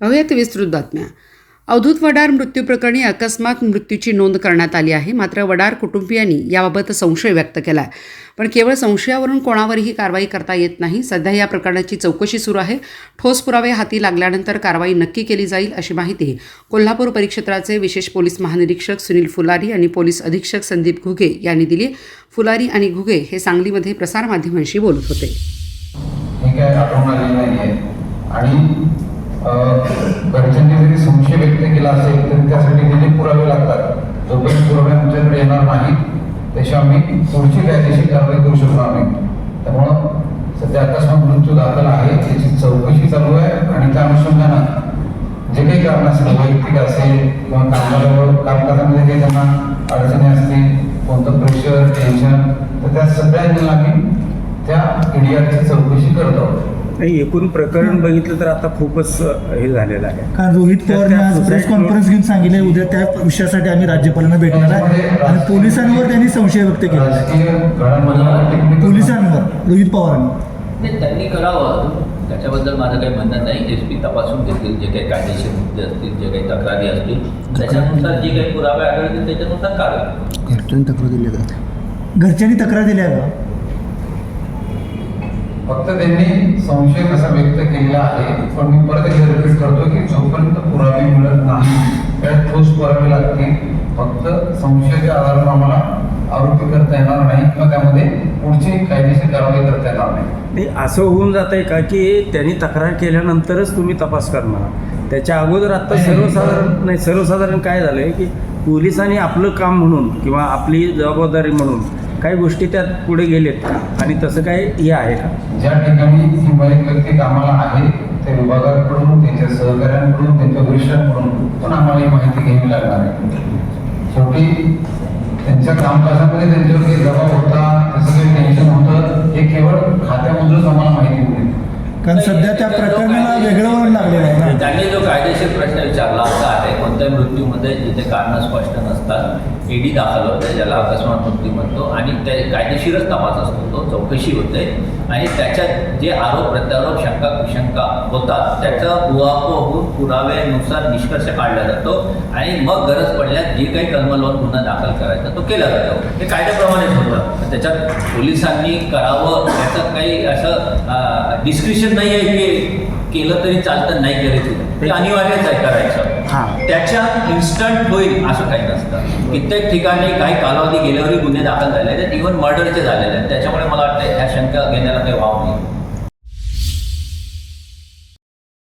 पाहूयात विस्तृत बातम्या. अवधूत वडार मृत्यू प्रकरणी अकस्मात मृत्यूची नोंद करण्यात आली आहे. मात्र वडार कुटुंबियांनी याबाबत संशय व्यक्त केला आहे पण केवळ संशयावरून कोणावरही कारवाई करता येत नाही. सध्या या प्रकरणाची चौकशी सुरू आहे. ठोस पुरावे हाती लागल्यानंतर कारवाई नक्की केली जाईल अशी माहिती कोल्हापूर परिक्षेत्राचे विशेष पोलीस महानिरीक्षक सुनील फुलारी आणि पोलीस अधीक्षक संदीप घुगे यांनी दिली. फुलारी आणि घुगे हे सांगलीमध्ये प्रसारमाध्यमांशी बोलत होते. घरच्यांनी जरी संशय व्यक्त केला असेल तरी त्यासाठी जे पुरावे लागतात. जोपर्यंत पुरावे आमच्याकडे येणार नाही त्याशी आम्ही पुढची कायदेशीर कारवाई करू शकणार नाही. त्यामुळं सध्या अकस्मात मृत्यू दाखल आहे त्याची चौकशी चालू आहे आणि त्या अनुषंगानं जे काही कारण असेल वैयक्तिक असेल किंवा कामगारावर कामकाजामध्ये काही त्यांना अडचणी असतील कोणतं प्रेशर टेन्शन तर त्या सगळ्यांना आम्ही त्या एडीआरची चौकशी करत आहोत. नाही एकूण प्रकरण बघितलं तर आता खूपच हे झालेलं आहे. कारण रोहित पवारने त्या आज प्रेस कॉन्फरन्स घेऊन सांगितले उद्या त्या विषयासाठी आम्ही राज्यपालांना भेटणार आहे. आणि पोलिसांवर त्यांनी संशय व्यक्त केला. आहे. पोलिसांवर रोहित पवारांनी त्यांनी करावं त्याच्याबद्दल माझं काही म्हणणं नाही. एस पी तपासून घेतील जे काही कायदेशीर मुद्दे असतील जे काही तक्रारी असतील. त्याच्यानुसार जे काही पुरावे आढळतील त्याच्यानुसार कारवाई. घरच्यांनी तक्रार दिली आहे का? फक्त त्यांनी संशय कसा व्यक्त केलेला आहे पण मी परत एकदा रिपीट करतो की जोपर्यंत पुरावे मिळत नाही त्यात ठोस पुरावे लागतील फक्त संशयाच्या आधारावर आम्हाला आरोपी करता येणार नाही किंवा त्यामध्ये पुढची कायदेशीर कारवाई करता येणार नाही. नाही असं होऊन जात आहे का की त्यांनी तक्रार केल्यानंतरच तुम्ही तपास करणार? त्याच्या अगोदर आता सर्वसाधारण नाही सर्वसाधारण काय झालं आहे की पोलिसांनी आपलं काम म्हणून किंवा आपली जबाबदारी म्हणून काही गोष्टी त्यात पुढे गेलेत का? आणि तसं काय हे आहे का? ज्या ठिकाणी मयत व्यक्ती कामाला आहे त्या विभागाकडून त्यांच्या सहकाऱ्यांकडून त्यांच्या वरिष्ठांकडून पण आम्हाला ही माहिती घ्यावी लागणार आहे. शेवटी त्यांच्या कामकाजामध्ये त्यांच्यावर काही दबाव होता त्याचं काही टेन्शन होतं हे केवळ खात्यामधूनच आम्हाला माहिती मिळेल कारण सध्या त्या प्रकरणाला वेगळं वळण लागलेलं आहे ना. त्यांनी जो कायदेशीर प्रश्न विचारला असा आहे कोणत्याही मृत्यूमध्ये जिथे कारणं स्पष्ट नसतात ईडी दाखल होते ज्याला अकस्मात मृत्यू म्हणतो. आणि ते कायदेशीरच तपास असतो तो चौकशी होते. आणि त्याच्यात जे आरोप प्रत्यारोप शंका कुशंका होतात त्याचा उहापोह होऊन पुराव्यानुसार निष्कर्ष काढला जातो. आणि मग गरज पडल्यास जे काही कलम लावून गुन्हा दाखल करायचा तो केला जातो. हे कायद्याप्रमाणेच होतं त्याच्यात पोलिसांनी करावं याचं काही असं डिस्क्रिप्शन नाही आहे की केलं तरी चालतं नाही केलं तरी. ते अनिवार्यच आहे करायचं. हां. त्याच्यात इन्स्टंट होईल असं काही नसतं. कित्येक ठिकाणी काही कालावधी गेल्यावरही गुन्हे दाखल झाले आहेत. इव्हन मर्डरचे झालेले आहेत. त्याच्यामुळे मला वाटतं ह्या शंका घेण्याला काही वाव नाही.